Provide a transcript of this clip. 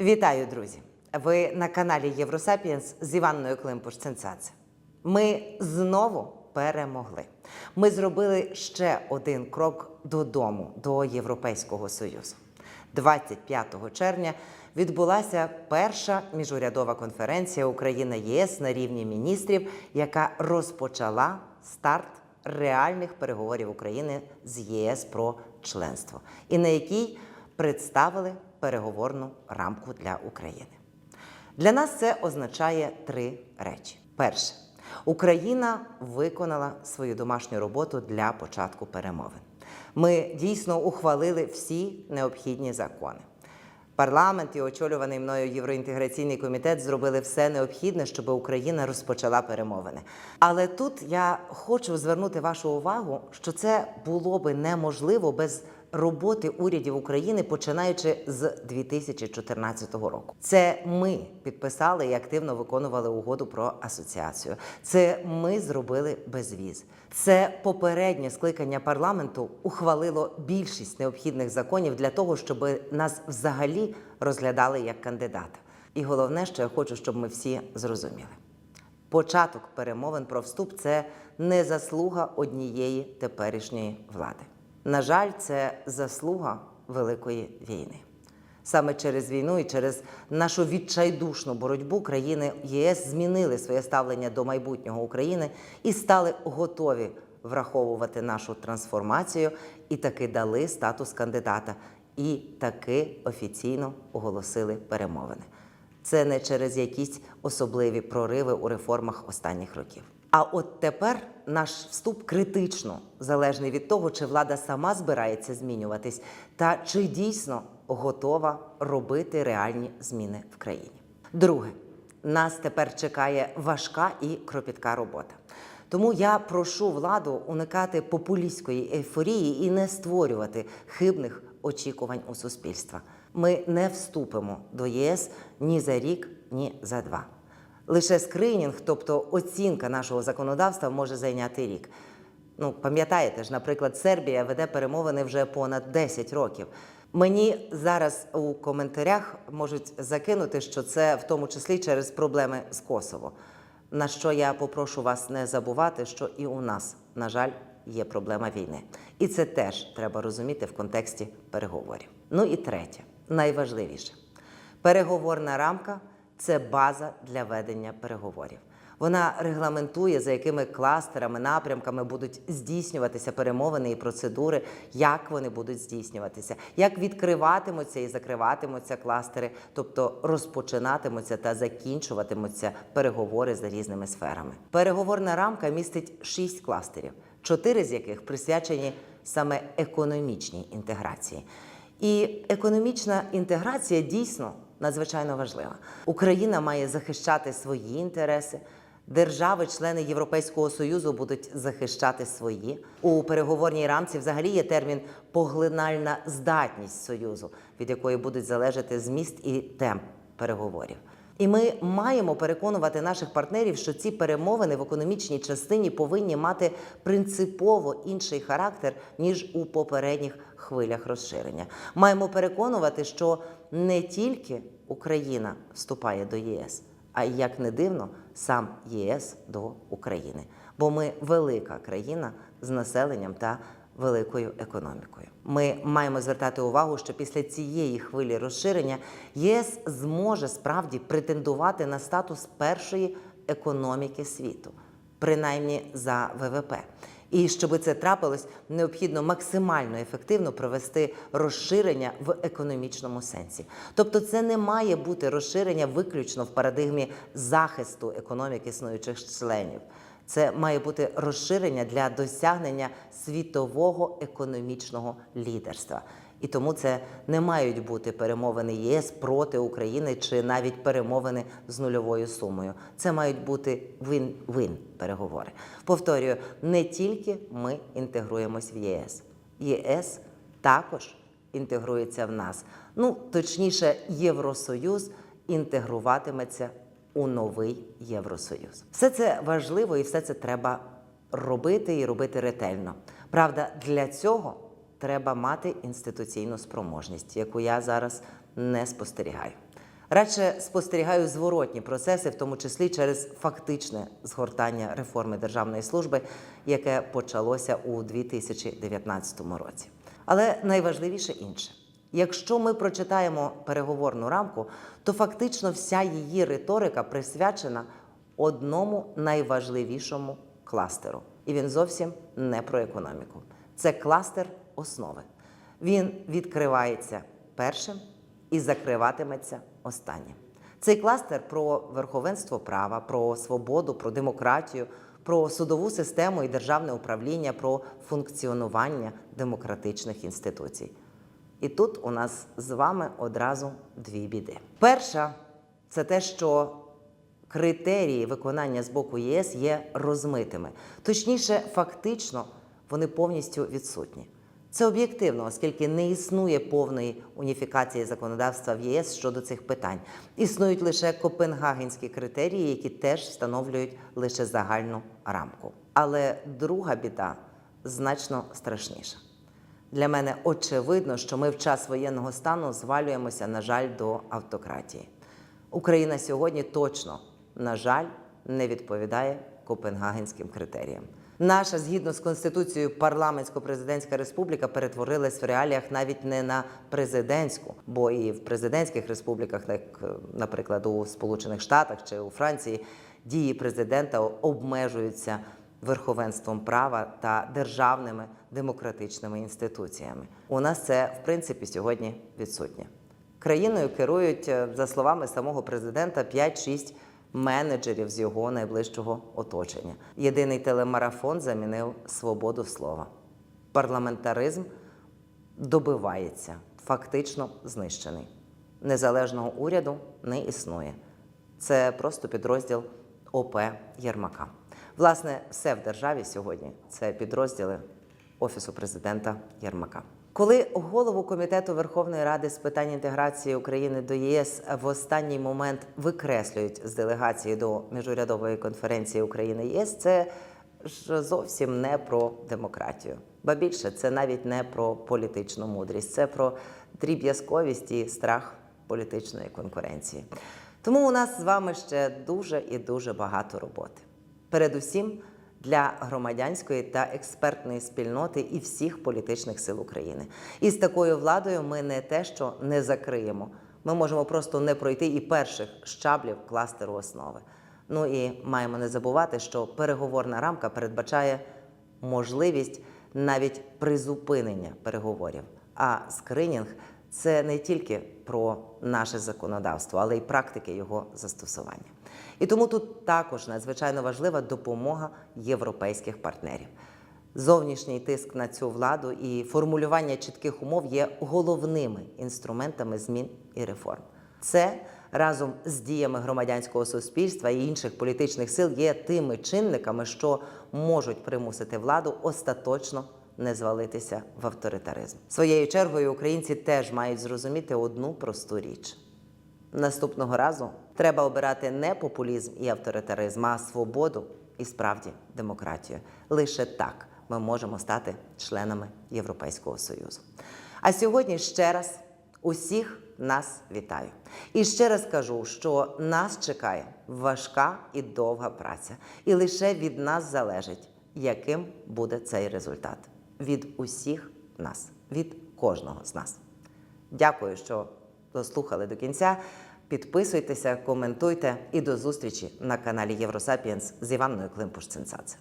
Вітаю, друзі! Ви на каналі Євросапіенс з Іванною климпуш ценцадзе Ми знову перемогли. Ми зробили ще один крок додому до Європейського Союзу. 25 червня відбулася перша міжурядова конференція Україна ЄС на рівні міністрів, яка розпочала старт реальних переговорів України з ЄС про членство, і на якій представили переговорну рамку для України. Для нас це означає три речі: перше, Україна виконала свою домашню роботу для початку перемовин. Ми дійсно ухвалили всі необхідні закони. Парламент і очолюваний мною євроінтеграційний комітет зробили все необхідне, щоб Україна розпочала перемовини. Але тут я хочу звернути вашу увагу, що це було би неможливо без роботи урядів України, починаючи з 2014 року. Це ми підписали і активно виконували угоду про асоціацію. Це ми зробили безвіз. Це попереднє скликання парламенту ухвалило більшість необхідних законів для того, щоб нас взагалі розглядали як кандидата. І головне, що я хочу, щоб ми всі зрозуміли. Початок перемовин про вступ це не заслуга однієї теперішньої влади. На жаль, це заслуга великої війни. Саме через війну і через нашу відчайдушну боротьбу країни ЄС змінили своє ставлення до майбутнього України і стали готові враховувати нашу трансформацію і таки дали статус кандидата, і таки офіційно оголосили перемовини. Це не через якісь особливі прориви у реформах останніх років. А от тепер наш вступ критично залежний від того, чи влада сама збирається змінюватись, та чи дійсно готова робити реальні зміни в країні. Друге, нас тепер чекає важка і кропітка робота. Тому я прошу владу уникати популістської ейфорії і не створювати хибних очікувань у суспільства. Ми не вступимо до ЄС ні за рік, ні за два. Лише скринінг, тобто оцінка нашого законодавства, може зайняти рік. Ну, пам'ятаєте ж, наприклад, Сербія веде перемовини вже понад 10 років. Мені зараз у коментарях можуть закинути, що це в тому числі через проблеми з Косово. На що я попрошу вас не забувати, що і у нас, на жаль, є проблема війни. І це теж треба розуміти в контексті переговорів. Ну і третє, найважливіше переговорна рамка це база для ведення переговорів. Вона регламентує, за якими кластерами, напрямками будуть здійснюватися перемовини і процедури, як вони будуть здійснюватися, як відкриватимуться і закриватимуться кластери, тобто розпочинатимуться та закінчуватимуться переговори за різними сферами. Переговорна рамка містить шість кластерів, чотири з яких присвячені саме економічній інтеграції. І економічна інтеграція дійсно надзвичайно важлива. Україна має захищати свої інтереси. Держави-члени Європейського союзу будуть захищати свої у переговорній рамці. Взагалі є термін поглинальна здатність союзу, від якої будуть залежати зміст і темп переговорів. І ми маємо переконувати наших партнерів, що ці перемовини в економічній частині повинні мати принципово інший характер ніж у попередніх хвилях розширення. Маємо переконувати, що не тільки Україна вступає до ЄС, а як не дивно, сам ЄС до України. Бо ми велика країна з населенням та великою економікою. Ми маємо звертати увагу, що після цієї хвилі розширення ЄС зможе справді претендувати на статус першої економіки світу, принаймні за ВВП. І щоб це трапилось, необхідно максимально ефективно провести розширення в економічному сенсі. Тобто, це не має бути розширення виключно в парадигмі захисту економік існуючих членів. Це має бути розширення для досягнення світового економічного лідерства. І тому це не мають бути перемовини ЄС проти України чи навіть перемовини з нульовою сумою. Це мають бути вин-вин переговори. Повторюю, не тільки ми інтегруємось в ЄС, ЄС також інтегрується в нас. Ну точніше, Євросоюз інтегруватиметься у новий Євросоюз. Все це важливо і все це треба робити і робити ретельно. Правда, для цього треба мати інституційну спроможність, яку я зараз не спостерігаю. Радше спостерігаю зворотні процеси, в тому числі через фактичне згортання реформи державної служби, яке почалося у 2019 році. Але найважливіше інше. Якщо ми прочитаємо переговорну рамку, то фактично вся її риторика присвячена одному найважливішому кластеру. І він зовсім не про економіку. Це кластер основи. Він відкривається першим і закриватиметься останнім. Цей кластер про верховенство права, про свободу, про демократію, про судову систему і державне управління, про функціонування демократичних інституцій. І тут у нас з вами одразу дві біди. Перша це те, що критерії виконання з боку ЄС є розмитими. Точніше, фактично, вони повністю відсутні. Це об'єктивно, оскільки не існує повної уніфікації законодавства в ЄС щодо цих питань. Існують лише копенгагенські критерії, які теж встановлюють лише загальну рамку. Але друга біда значно страшніша. Для мене очевидно, що ми в час воєнного стану звалюємося, на жаль, до автократії. Україна сьогодні точно, на жаль, не відповідає копенгагенським критеріям. Наша, згідно з конституцією, парламентсько-президентська республіка перетворилась в реаліях навіть не на президентську, бо і в президентських республіках, як, е, наприклад, у Сполучених Штатах чи у Франції, дії президента обмежуються верховенством права та державними демократичними інституціями. У нас це в принципі сьогодні відсутнє. Країною керують, е, за словами самого президента, 5-6 менеджерів з його найближчого оточення. Єдиний телемарафон замінив свободу слова. Парламентаризм добивається, фактично знищений. Незалежного уряду не існує. Це просто підрозділ ОП Єрмака. Власне, все в державі сьогодні це підрозділи Офісу президента Єрмака. Коли голову комітету Верховної Ради з питань інтеграції України до ЄС в останній момент викреслюють з делегації до міжурядової конференції України ЄС, це ж зовсім не про демократію. Ба більше це навіть не про політичну мудрість, це про дріб'язковість і страх політичної конкуренції. Тому у нас з вами ще дуже і дуже багато роботи. Передусім для громадянської та експертної спільноти і всіх політичних сил України. І з такою владою ми не те, що не закриємо. Ми можемо просто не пройти і перших щаблів кластеру основи. Ну і маємо не забувати, що переговорна рамка передбачає можливість навіть призупинення переговорів. А скринінг це не тільки про наше законодавство, але й практики його застосування. І тому тут також надзвичайно важлива допомога європейських партнерів. Зовнішній тиск на цю владу і формулювання чітких умов є головними інструментами змін і реформ. Це разом з діями громадянського суспільства і інших політичних сил є тими чинниками, що можуть примусити владу остаточно не звалитися в авторитаризм. Своєю чергою українці теж мають зрозуміти одну просту річ. Наступного разу треба обирати не популізм і авторитаризм, а свободу і справді демократію. Лише так ми можемо стати членами Європейського Союзу. А сьогодні ще раз усіх нас вітаю. І ще раз кажу, що нас чекає важка і довга праця, і лише від нас залежить, яким буде цей результат. Від усіх нас, від кожного з нас. Дякую, що дослухали до кінця. Підписуйтеся, коментуйте і до зустрічі на каналі Євросапіенс з Іванною Климпуш-Цинцадзе.